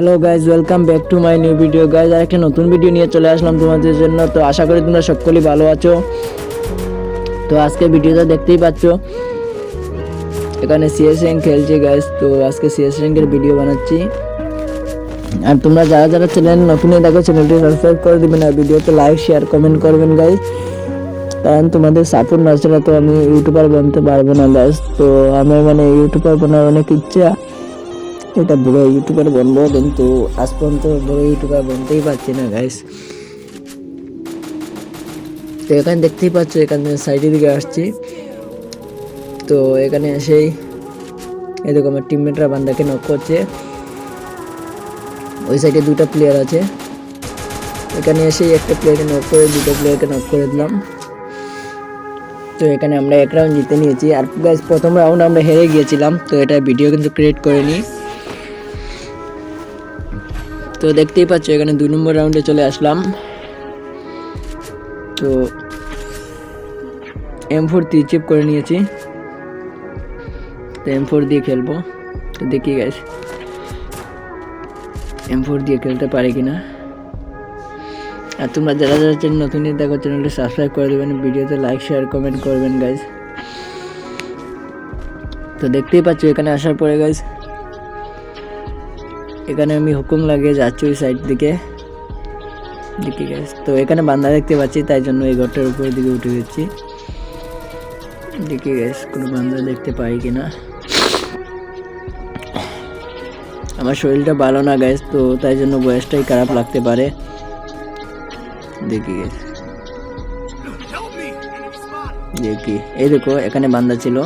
Hello guys welcome back to my new video guys আর একটা নতুন video নিয়ে চলে আসলাম তোমাদের জন্য। তো আশা করি তোমরা সকলেই ভালো আছো। তো আজকে ভিডিওটা দেখতেই পাচ্ছ। এখানে সিএস র্যাঙ্ক খেলছে গাইজ তো আজকে সিএস র্যাঙ্কের ভিডিও বানাচ্ছি। আর তোমরা যারা যারা চ্যানেল নতুন দেখো চ্যানেলটি সাবস্ক্রাইব করে দিবেন আর ভিডিওতে লাইক শেয়ার কমেন্ট করবেন গাইজ কারণ তোমাদের সাপোর্ট না ছাড়া তো আমি ইউটিউবার বনতে পারব না গাইজ তো আমার মানে ইউটিউবার বানার অনেক ইচ্ছা। এটা বড় ইউটিউবার বনবো কিন্তু আজ পর্যন্ত বড় ইউটিউবার বনতেই পারছি না গাইস তো এখানে দেখতেই পাচ্ছ, এখানে সাইডের দিকে আসছি। তো এখানে এসেই এরকম আমার টিমমেটরা বান্দাকে নক করছে। ওই সাইডে দুটো প্লেয়ার আছে। এখানে এসেই একটা প্লেয়ারকে নক করে, দুটো প্লেয়ারকে নক করে দিলাম। তো এখানে আমরা এক রাউন্ড জিতে নিয়েছি। আর গাইস প্রথম রাউন্ড আমরা হেরে গিয়েছিলাম, তো এটা ভিডিও কিন্তু ক্রিয়েট করে নিই তো দেখতেই পাচ্ছ, এখানে দুই নম্বর রাউন্ডে চলে আসলাম। তো এম ফোর চিপ করে নিয়েছি। তো এম ফোর দিয়ে খেলব। তো দেখি গাইস এম ফোর দিয়ে খেলতে পারে কিনা। আর তোমরা যারা যারা চ্যানেল নতুন দেখো চ্যানেলটা সাবস্ক্রাইব করে দেবেন। ভিডিওতে লাইক শেয়ার কমেন্ট করবেন গাইস তো দেখতেই পাচ্ছ, এখানে আসার পরে গাইস এখানে আমি হুকুম লাগিয়ে যাচ্ছি ওই সাইড দিকে। দেখি গাইস তো এখানে বান্দা দেখতে পাচ্ছি, তাই জন্য এই ঘরটার উপরের দিকে উঠে গেছি দেখি গাইস কোনো বান্দা দেখতে পাই কি না আমার শরীরটা ভালো না গাইস তো তাই জন্য বয়সটাই খারাপ লাগতে পারে। দেখি গাইস দেখি, এই দেখো, এখানে বান্দা ছিল।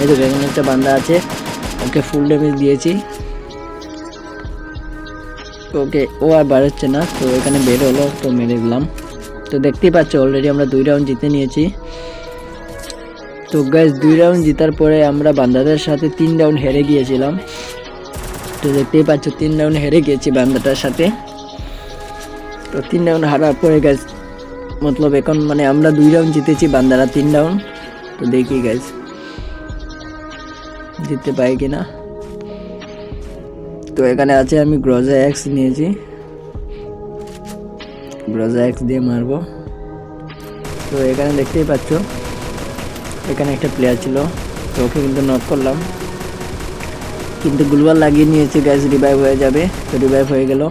এই দেখো, এখানে একটা বান্দা আছে, ওকে ফুল ড্যামেজ দিয়েছি। ওকে, ও আর বাড়াচ্ছে না, তো এখানে বের হলো, তো মেরে দিলাম। তো দেখতেই পাচ্ছ অলরেডি আমরা দুই রাউন্ড জিতে নিয়েছি। তো গ্যাস দুই রাউন্ড জিতার পরে আমরা বান্দাদের সাথে তিন রাউন্ড হেরে গিয়েছিলাম। তো দেখতেই পাচ্ছ, তিন রাউন্ড হেরে গিয়েছি বান্দাটার সাথে। তো তিন রাউন্ড হারার পরে গ্যাস মতলব এখন মানে আমরা দুই রাউন্ড জিতেছি, বান্দারা তিন রাউন্ড তো দেখি গ্যাস জিততে পাই কিনা। তো এখানে আছে, আমি গ্রজা এক্স নিয়েছি। গ্রজা এক্স দিয়ে মারবো। তো এখানে দেখতেই পাচ্ছ, এখানে একটা প্লেয়ার ছিল, তো ওকে কিন্তু নক করলাম। কিন্তু গ্লুয়াল লাগিয়ে নিয়েছি গ্যাস রিভাইভ হয়ে যাবে, তো রিভাইভ হয়ে গেল।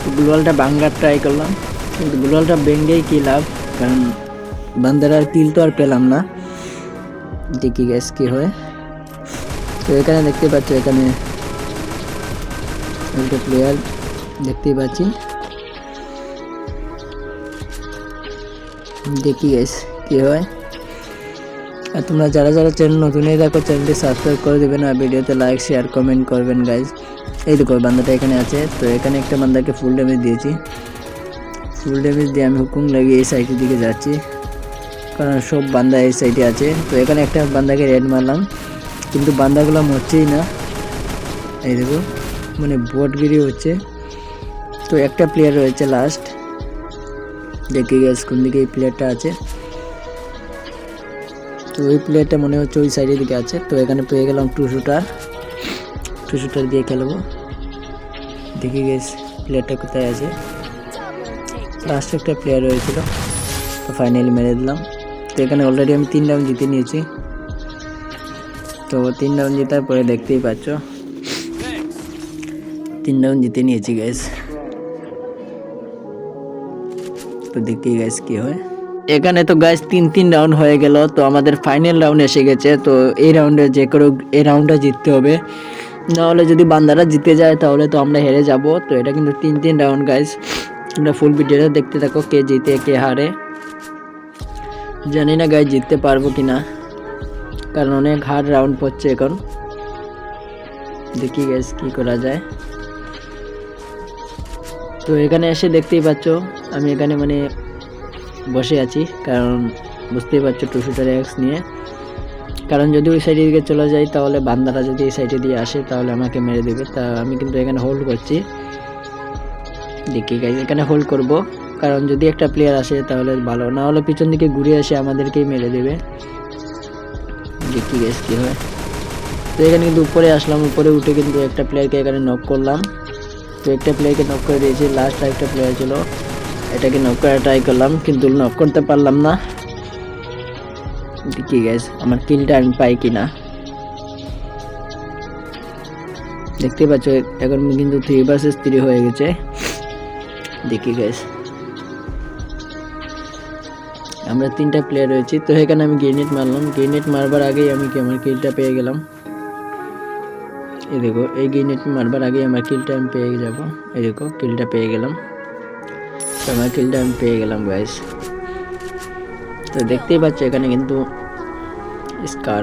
তো গ্লুয়ালটা ভাঙ্গার ট্রাই করলাম, কিন্তু গ্লুয়ালটা ভেঙ্গেই কী লাভ? কারণ বান্দার আর কিল তো আর পেলাম না। দেখি গ্যাস কী হয়। তো এখানে দেখতে পাচ্ছ, এখানে একটা প্লেয়ার দেখতেই পাচ্ছি। দেখি গাইস কি হয়। আর তোমরা যারা যারা চ্যানেল নতুনই দেখো চ্যানেলটি সাবস্ক্রাইব করে দেবেন আর ভিডিওতে লাইক শেয়ার কমেন্ট করবেন গাইজ এই দেখো, বান্দাটা এখানে আছে। তো এখানে একটা বান্দাকে ফুল ড্যামেজ দিয়েছি। ফুল ড্যামেজ দিয়ে আমি হুকুম লাগিয়ে এই সাইডের দিকে যাচ্ছি। কারণ সব বান্দা এই সাইডে আছে। তো এখানে একটা বান্দাকে রেড মারলাম। কিন্তু বান্দাগুলো মরছেই না। এই দেখো। মানে বটগিরি হচ্ছে। তো একটা প্লেয়ার রয়েছে লাস্ট দেখে গেছে কোন দিকে এই প্লেয়ারটা আছে। তো ওই প্লেয়ারটা মনে হচ্ছে ওই সাইডের দিকে আছে। তো এখানে পেয়ে গেলাম টু শুটার টু শুটার দিয়ে খেলব। দেখে গেছে প্লেয়ারটা কোথায় আছে। লাস্ট একটা প্লেয়ার রয়েছিল। তো ফাইনালি মেরে দিলাম। তো এখানে অলরেডি আমি তিন রাউন্ড জিতে নিয়েছি। তো তিন রাউন্ড জেতার পরে দেখতেই পাচ্ছ। তিন রাউন্ড জিতে নিয়েছি গ্যাস তো দেখি গ্যাস কি হয়। এখানে তো গ্যাস তিন তিন রাউন্ড হয়ে গেল, তো আমাদের ফাইনাল রাউন্ড এসে গেছে, তো এই রাউন্ডে যে করে এই রাউন্ডটা জিততে হবে। নাহলে যদি বান্দারা জিতে যায়, তাহলে তো আমরা হেরে যাব, তো এটা কিন্তু তিন তিন রাউন্ড গাইস তোমরা ফুল ভিডিওটা দেখতে থাকো কে জিতে, কে হারে। জানি না গাইস জিততে পারব কি না কারণ অনেক হার্ড রাউন্ড পড়ছে এখন। দেখি গ্যাস কি করা যায়। তো এখানে এসে দেখতেই পাচ্ছ, আমি এখানে মানে বসে আছি, কারণ বুঝতেই পারছ টু শুটার এক্স নিয়ে। কারণ যদি ওই সাইডের দিকে চলে যাই, তাহলে বান্দারা যদি এই সাইডে দিয়ে আসে, তাহলে আমাকে মেরে দেবে। তা আমি কিন্তু এখানে হোল্ড করছি। দেখি এখানে হোল্ড করব। কারণ যদি একটা প্লেয়ার আসে, তাহলে ভালো। না হলে পিছন দিকে ঘুরে এসে আমাদেরকেই মেরে দেবে। দেখি গাইজ কী হয়। তো এখানে কিন্তু উপরে আসলাম। উপরে উঠে কিন্তু একটা প্লেয়ারকে এখানে নক করলাম। তো একটা প্লেয়ারকে নক করে দিয়েছি লাস্ট একটা প্লেয়ার ছিল। এটাকে নক করা ট্রাই করলাম, কিন্তু নক করতে পারলাম না। দেখি গ্যাস আমার কিলটা আমি পাই কিনা? দেখতে পাচ্ছ, এখন কিন্তু থ্রি ভার্সেস থ্রি হয়ে গেছে। দেখি গ্যাস আমরা তিনটা প্লেয়ার রয়েছি, তো এখানে আমি গ্রেনেড মারলাম। গ্রেনেড মারবার আগেই আমি কি, আমার কিলটা পেয়ে গেলাম। এই দেখো, এই গ্রেনেড মারবার আগে আমার কিলটা আমি পেয়ে যাব। এই দেখো কিলটা পেয়ে গেলাম। তো আমার কিলটা আমি পেয়ে গেলাম গাইস তো দেখতেই পাচ্ছ, এখানে কিন্তু স্কার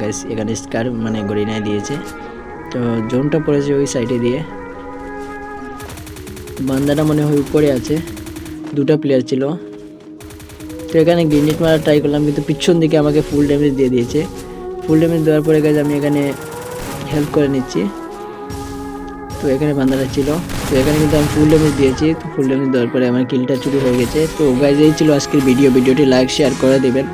গাইস এখানে স্কার মানে গড়িনায় দিয়েছে। তো জোনটা পড়েছে ওই সাইডে দিয়ে। বান্দাটা মনে হয় উপরে আছে, দুটো প্লেয়ার ছিল। তো এখানে গ্রেনেড মারা ট্রাই করলাম, কিন্তু পিছন দিকে আমাকে ফুল ড্যামেজ দিয়ে দিয়েছে। ফুল ড্যামেজ দেওয়ার পরে গাছ আমি এখানে হেল্প করে নিচ্ছি। তো এখানে বান্দাটা ছিল। তো এখানে কিন্তু আমি ফুল ড্যামেজ দিয়েছি। তো ফুল ড্যামেজ দেওয়ার পরে আমার কিলটা চুরি হয়ে গেছে। তো গাইজ এই ছিল আজকের ভিডিও ভিডিওটি লাইক শেয়ার করে দেবেন।